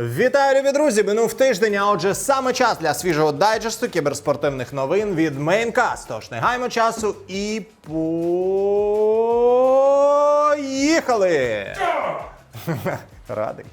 Вітаю, любі друзі! Минув тиждень, а отже, саме час для свіжого дайджесту кіберспортивних новин від Maincast. Тож не гаймо часу і поїхали! Радий.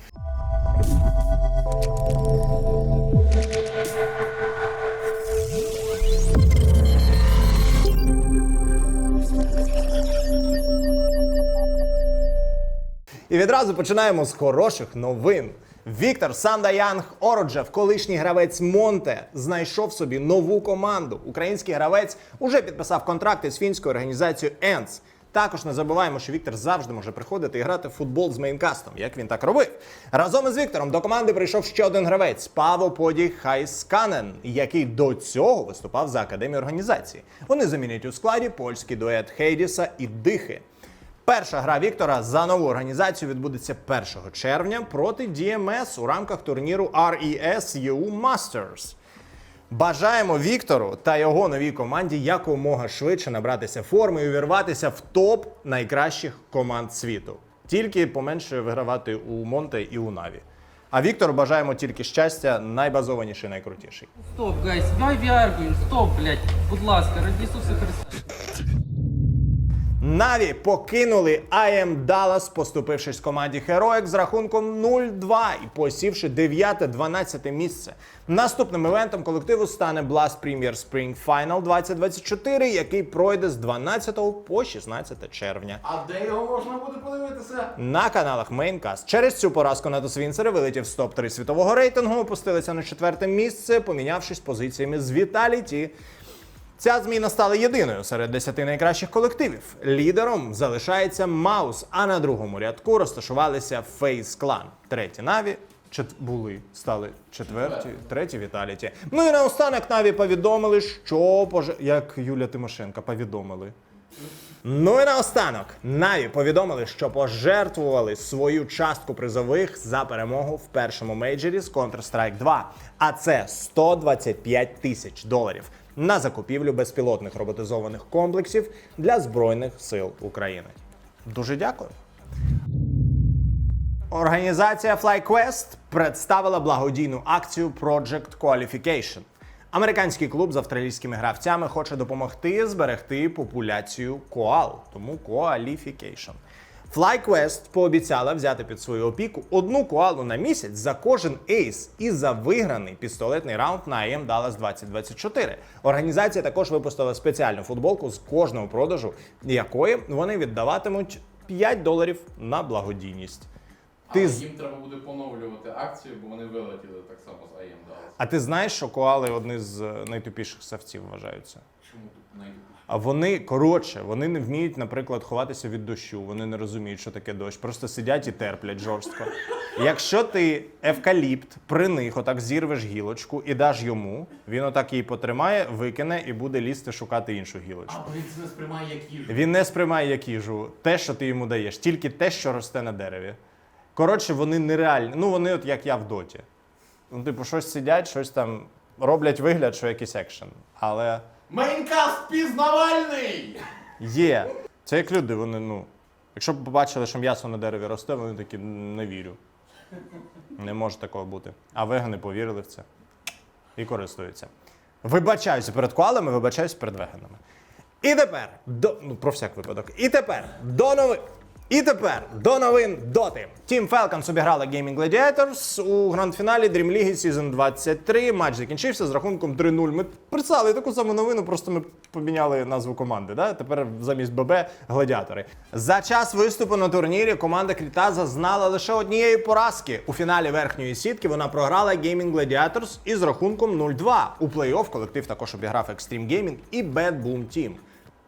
І відразу починаємо з хороших новин. Віктор Сандаянг Ороджев, колишній гравець Монте, знайшов собі нову команду. Український гравець уже підписав контракти з фінською організацією ENS. Також не забуваємо, що Віктор завжди може приходити і грати в футбол з мейнкастом, як він так робив. Разом із Віктором до команди прийшов ще один гравець Паво Поді Хайсканен, який до цього виступав за академію організації. Вони замінять у складі польський дует Хейдіса і Дихи. Перша гра Віктора за нову організацію відбудеться 1 червня проти DMS у рамках турніру RES EU Masters. Бажаємо Віктору та його новій команді якомога швидше набратися форми і увірватися в топ найкращих команд світу. Тільки поменше вигравати у Монте і у Наві. А Віктору бажаємо тільки щастя, найбазованіший, найкрутіший. Стоп, гайс, дай VR, стоп, блядь, будь ласка, ради Ісуса Христа. Наві покинули IM Dallas, поступившись команді Heroic з рахунком 0-2 і посівши 9-12 місце. Наступним івентом колективу стане Blast Premier Spring Final 2024, який пройде з 12 по 16 червня. А де його можна буде подивитися? На каналах Maincast. Через цю поразку на Свінцери вилетів з топ-3 світового рейтингу, опустилися на четверте місце, помінявшись позиціями з Vitality. Ця зміна стала єдиною серед 10 найкращих колективів. Лідером залишається Маус, а на другому рядку розташувалися Face Clan. Треті Наві чет... були, стали четверті, треті Віталіті. Ну і наостанок Наві повідомили, що пож... як Юля Тимошенка повідомили. Ну і наостанок Наві повідомили, що пожертвували свою частку призових за перемогу в першому мейджорі з Counter-Strike 2. А це 125 тисяч доларів на закупівлю безпілотних роботизованих комплексів для Збройних сил України. Дуже дякую. Організація FlyQuest представила благодійну акцію Project Qualification. Американський клуб з австралійськими гравцями хоче допомогти зберегти популяцію коал, тому Qualification. FlyQuest пообіцяла взяти під свою опіку одну коалу на місяць за кожен ейс і за виграний пістолетний раунд на IM Dallas 2024. Організація також випустила спеціальну футболку з кожного продажу, якої вони віддаватимуть 5 доларів на благодійність. Ти Але їм треба буде поновлювати акцію, бо вони вилетіли так само з АЄМ Dallas. А ти знаєш, що коали одні з найтупіших савців вважаються? Чому тут найдуть? А вони коротше, вони не вміють, наприклад, ховатися від дощу. Вони не розуміють, що таке дощ. Просто сидять і терплять жорстко. Якщо ти евкаліпт при них отак зірвеш гілочку і даш йому, він отак її потримає, викине і буде лізти шукати іншу гілочку. А, він це не сприймає як їжу. Він не сприймає як їжу те, що ти йому даєш, тільки те, що росте на дереві. Коротше, вони нереальні. Ну, вони от як я в доті. Ну, типу, щось сидять, щось там роблять вигляд, що якийсь екшен. Але. Мейнкаст пізнавальний! Є. Це як люди, вони, ну. Якщо б побачили, що м'ясо на дереві росте, вони такі не вірю. Не може такого бути. А вегани повірили в це і користуються. Вибачаюся перед коалами, вибачаюся перед веганами. І тепер до ну про всяк випадок. І тепер до новин. І тепер до новин доти. Team Falcons обіграла Gaming Gladiators у гранд-фіналі Dream League Season 23. Матч закінчився з рахунком 3-0. Ми представили таку саму новину, просто ми поміняли назву команди. Да? Тепер замість ББ гладіатори. За час виступу на турнірі команда Кріта зазнала лише однієї поразки. У фіналі верхньої сітки вона програла Gaming Gladiators із рахунком 0-2. У плей-офф колектив також обіграв Extreme Gaming і Bad Boom Team.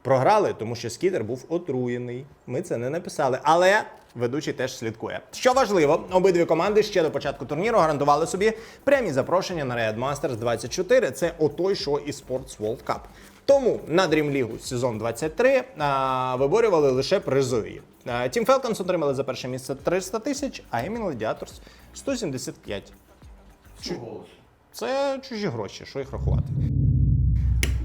Програли, тому що скітер був отруєний. Ми це не написали. Але ведучий теж слідкує. Що важливо, обидві команди ще до початку турніру гарантували собі прямі запрошення на Riot Masters 24. Це отой, що і Sports World Cup. Тому на Dream League сезон 23 а, виборювали лише призові. Team Falcons отримали за перше місце 300 тисяч, а Gaming Gladiators 175. Чого? Це чужі гроші, що їх рахувати.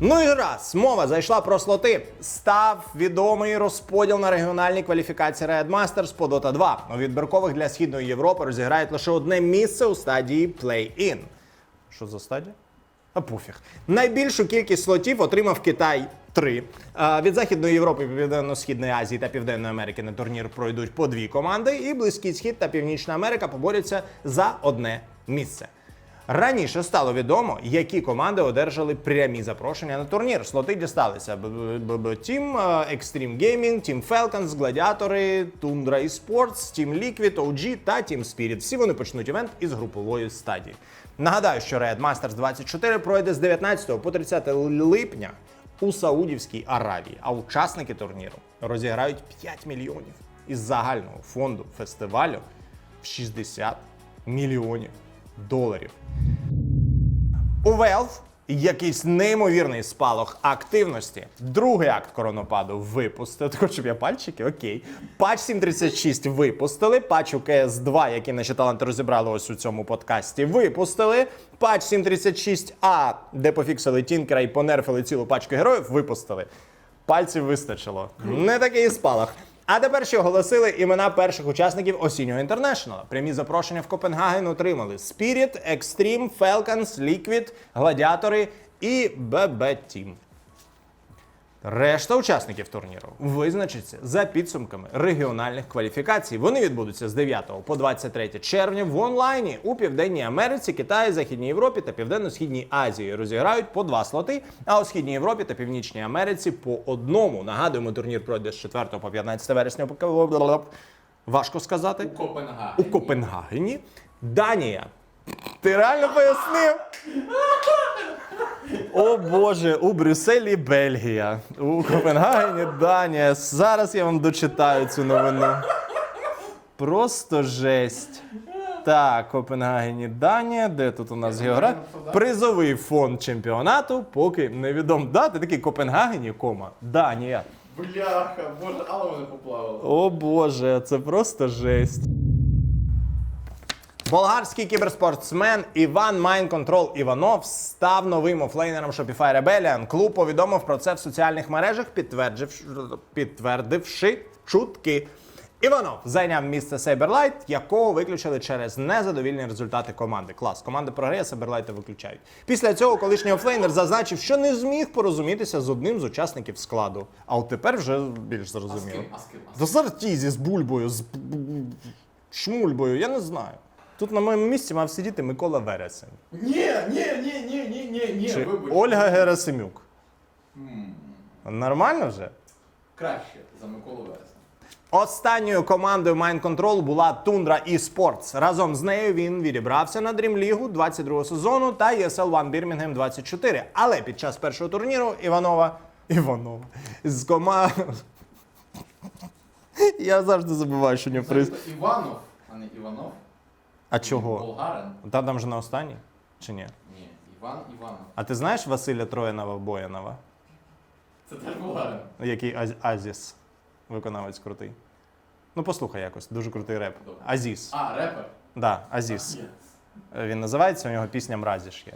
Ну і раз мова зайшла про слоти. Став відомий розподіл на регіональні кваліфікації Red Masters по Dota 2. У відбіркових для східної Європи розіграють лише одне місце у стадії Play-In. Що за стадія? А пофіг. Найбільшу кількість слотів отримав Китай 3. Від Західної Європи, Південно-Східної Азії та Південної Америки на турнір пройдуть по дві команди, і Близький Схід та Північна Америка поборються за одне місце. Раніше стало відомо, які команди одержали прямі запрошення на турнір. Слоти дісталися Team, е, Extreme Gaming, Team Falcons, Гладіатори, Tundra Esports, Team Liquid, OG та Team Spirit. Всі вони почнуть івент із групової стадії. Нагадаю, що Red Masters 24 пройде з 19 по 30 липня у Саудівській Аравії, а учасники турніру розіграють 5 мільйонів із загального фонду фестивалю в 60 мільйонів доларів. У Valve якийсь неймовірний спалах активності. Другий акт коронопаду випустили. Так, щоб я пальчики, окей. Патч 736 випустили. Патч у cs 2 який наші таланти розібрали ось у цьому подкасті, випустили. Патч 736А, де пофіксили Тінкера і понерфили цілу пачку героїв, випустили. Пальців вистачило. Не такий спалах. А тепер ще оголосили імена перших учасників осіннього інтернешнала. Прямі запрошення в Копенгаген отримали Spirit, Extreme, Falcons, Liquid, Гладіатори і BB Team. Решта учасників турніру визначиться за підсумками регіональних кваліфікацій. Вони відбудуться з 9 по 23 червня в онлайні у Південній Америці, Китаї, Західній Європі та Південно-Східній Азії. Розіграють по два слоти, а у Східній Європі та Північній Америці по одному. Нагадуємо, турнір пройде з 4 по 15 вересня. Важко сказати. У Копенгагені. У Копенгагені. Данія. Ти реально пояснив? О Боже, у Брюсселі Бельгія. У Копенгагені Данія. Зараз я вам дочитаю цю новину. Просто жесть. Так, Копенгагені Данія. Де тут у нас географія? Призовий фонд чемпіонату, поки невідомо. Да, ти такий Копенгагені, кома. Данія. Бляха, боже, але вони поплавали. О Боже, це просто жесть. Болгарський кіберспортсмен Іван Майнконтрол Іванов став новим офлейнером Shopify Rebellion. Клуб повідомив про це в соціальних мережах, підтвердивши, чутки. Іванов зайняв місце Saberlight, якого виключили через незадовільні результати команди. Клас, команда програє, Saberlight виключають. Після цього колишній офлейнер зазначив, що не зміг порозумітися з одним з учасників складу. А от тепер вже більш зрозуміло. До Сартізі з бульбою, з шмульбою, я не знаю. Тут на моєму місці мав сидіти Микола Вересень. Ні, ні, ні, ні, ні, ні, ні, Чи вибач. Ольга Герасимюк. М, Нормально вже? Краще за Миколу Вересня. Останньою командою Mind Control була Tundra eSports. Разом з нею він відібрався на Dream League 22 сезону та ESL One Birmingham 24. Але під час першого турніру Іванова Іванова з командою. Я завжди забуваю, що нього приз. Це Іванов, а не Іванов. А чого? Болгарин? Та там же на останній? Чи ні? Ні, Іван Іванов. А ти знаєш Василя Троянова Боянова? Це теж болгарин. Який Аз- Азіс, виконавець крутий. Ну, послухай якось, дуже крутий реп. Добре. Азіс. А, репер. Да, Азіс. Є. Він називається, у нього пісня Мразіш є.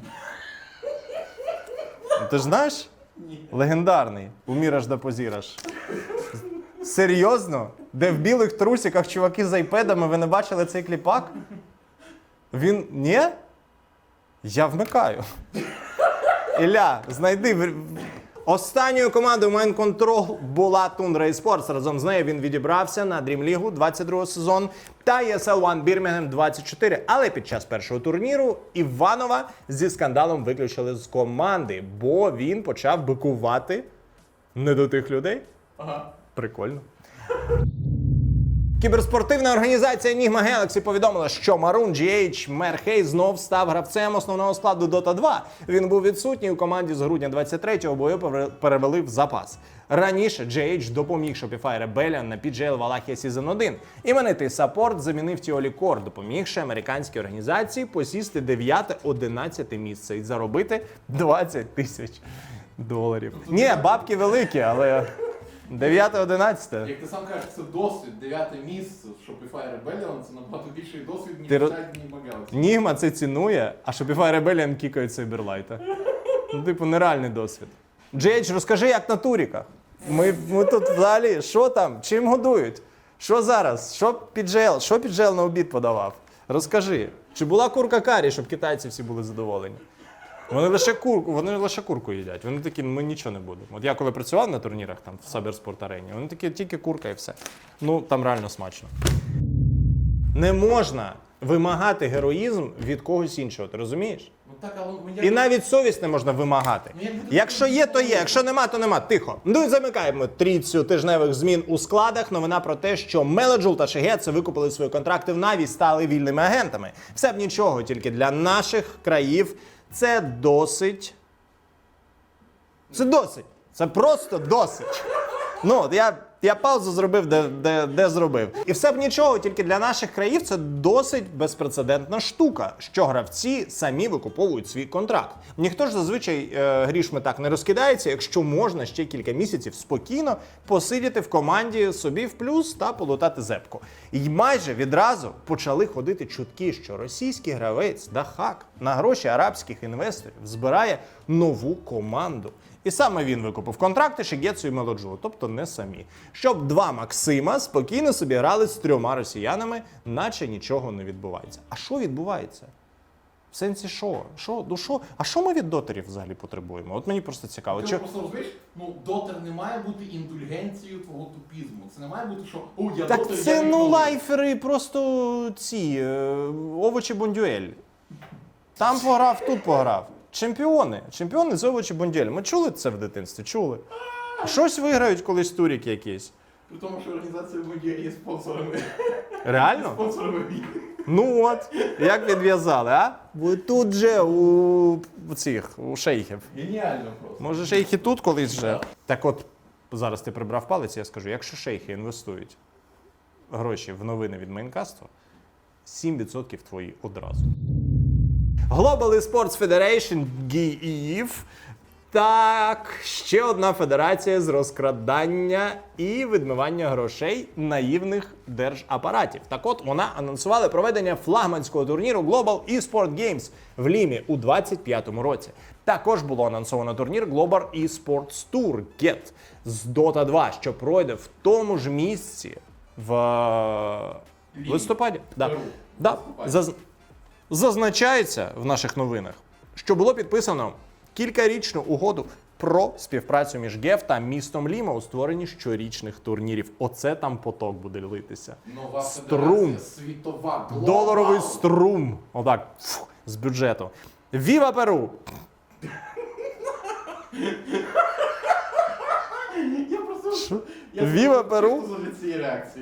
Ну, Ти ж знаєш? Ні. Легендарний. Уміраш да позіраш. Серйозно? Де в білих трусиках чуваки з айпедами, ви не бачили цей кліпак? Він. Ні? Я вмикаю. Ілля, знайди. Останньою командою Mind Control була Tundra Esports. Разом з нею він відібрався на Dream League 22 сезон та ESL One Birmingham 24. Але під час першого турніру Іванова зі скандалом виключили з команди, бо він почав бикувати не до тих людей. Ага. Прикольно. Кіберспортивна організація Enigma Galaxy повідомила, що Maroon GH Мерхей знов став гравцем основного складу Dota 2. Він був відсутній у команді з грудня 23-го, бо його пере- перевели в запас. Раніше GH допоміг Shopify Rebellion на PGL Валахія Season 1. Іменитий саппорт замінив Тіолі Кор, допомігши американській організації посісти 9-11 місце і заробити 20 тисяч доларів. Ні, бабки великі, але 9-11. Як ти сам кажеш, це досвід, дев'яте місце Shopify Rebellion, це набагато більший досвід, ніж Ти ро- навіть Enigma Galaxy. Нігма це цінує, а Shopify Rebellion кікають Cyberlight. Ну, типу, нереальний досвід. GH, розкажи, як на туріках. Ми, ми тут взагалі, що там? Чим годують? Що зараз? Що піджел? Що піджел на обід подавав? Розкажи. Чи була курка карі, щоб китайці всі були задоволені? Вони лише курку, вони лише курку їдять. Вони такі, ми нічого не будемо. От я коли працював на турнірах там в Саберспорт арені, вони такі тільки курка і все. Ну там реально смачно. Не можна вимагати героїзм від когось іншого, ти розумієш? Ну так, але ну, І навіть совість не можна вимагати. Ну, як буде Якщо є, то є. Якщо нема, то нема. Тихо. Ну і замикаємо трійцю тижневих змін у складах. Новина про те, що Меледжул та Шегеце викупили свої контракти в Наві, стали вільними агентами. Все б нічого, тільки для наших країв це досить. Це досить. Це просто досить. Ну, я, я паузу зробив, де, де, де зробив. І все б нічого, тільки для наших країв це досить безпрецедентна штука, що гравці самі викуповують свій контракт. Ніхто ж зазвичай е, грішми так не розкидається, якщо можна ще кілька місяців спокійно посидіти в команді собі в плюс та полутати зепку. І майже відразу почали ходити чутки, що російський гравець Дахак на гроші арабських інвесторів збирає нову команду. І саме він викупив контракти Шегецу і Мелоджу, тобто не самі. Щоб два Максима спокійно собі грали з трьома росіянами, наче нічого не відбувається. А що відбувається? В сенсі що? Що? Ну що? А що ми від дотерів взагалі потребуємо? От мені просто цікаво. Ти Чи... просто розумієш, ну дотер не має бути індульгенцією твого тупізму. Це не має бути, що о, я Так дотер, я це ну відновлю». лайфери, просто ці е, овочі бондюель. Там пограв, тут пограв. Чемпіони. Чемпіони з овочі бондюель. Ми чули це в дитинстві? Чули. Щось виграють колись турік якийсь. При тому, що організація Будія є спонсорами. Реально? спонсорами війни. Ну от, як відв'язали, а? Бо тут же у, у цих, у шейхів. Геніально просто. Може, шейхи тут колись вже. Так от, зараз ти прибрав палець, я скажу, якщо шейхи інвестують гроші в новини від Майнкасту, 7% твої одразу. Global Esports Federation GIF. Так, ще одна федерація з розкрадання і відмивання грошей наївних держапаратів. Так от вона анонсувала проведення флагманського турніру Global Esport Games в Лімі у 25-му році. Також було анонсовано турнір Global Esports Tour GET з Dota 2, що пройде в тому ж місці в Лімі. листопаді. Да. Да. Листопаді. Заз- Зазначається в наших новинах, що було підписано кількарічну угоду про співпрацю між ГЕФ та містом Ліма у створенні щорічних турнірів. Оце там поток буде литися. Нова Струм. світова. Доларовий струм. Отак, фу, з бюджету. Віва Перу! Я просто... Віва Перу?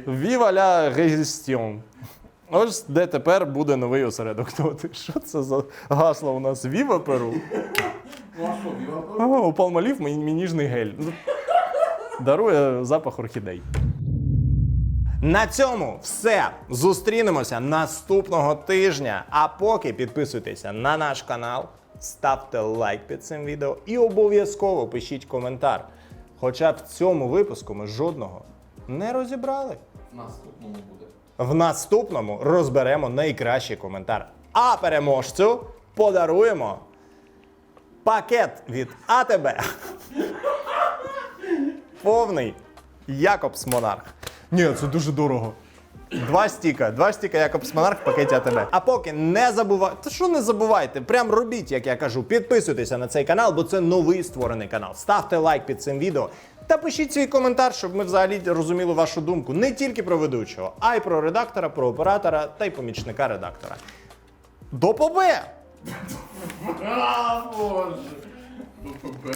Віва ля Резістіон. Ось де тепер буде новий осередок. Доти. Що це за гасло у нас? Віва Перу? Ну а що, Віва Перу? О, у Палмолів мій, мій ніжний гель. Дарує запах орхідей. На цьому все. Зустрінемося наступного тижня. А поки підписуйтеся на наш канал, ставте лайк під цим відео і обов'язково пишіть коментар. Хоча в цьому випуску ми жодного не розібрали. В наступному буде. В наступному розберемо найкращий коментар. А переможцю подаруємо пакет від АТБ. Повний Якобс Монарх. Ні, це дуже дорого. Два стіка, два стіка Якобс Монарх в пакеті АТБ. А поки не забувайте, та що не забувайте, прям робіть, як я кажу, підписуйтеся на цей канал, бо це новий створений канал. Ставте лайк під цим відео та пишіть свій коментар, щоб ми взагалі розуміли вашу думку не тільки про ведучого, а й про редактора, про оператора та й помічника редактора. До побе! Боже! До побе!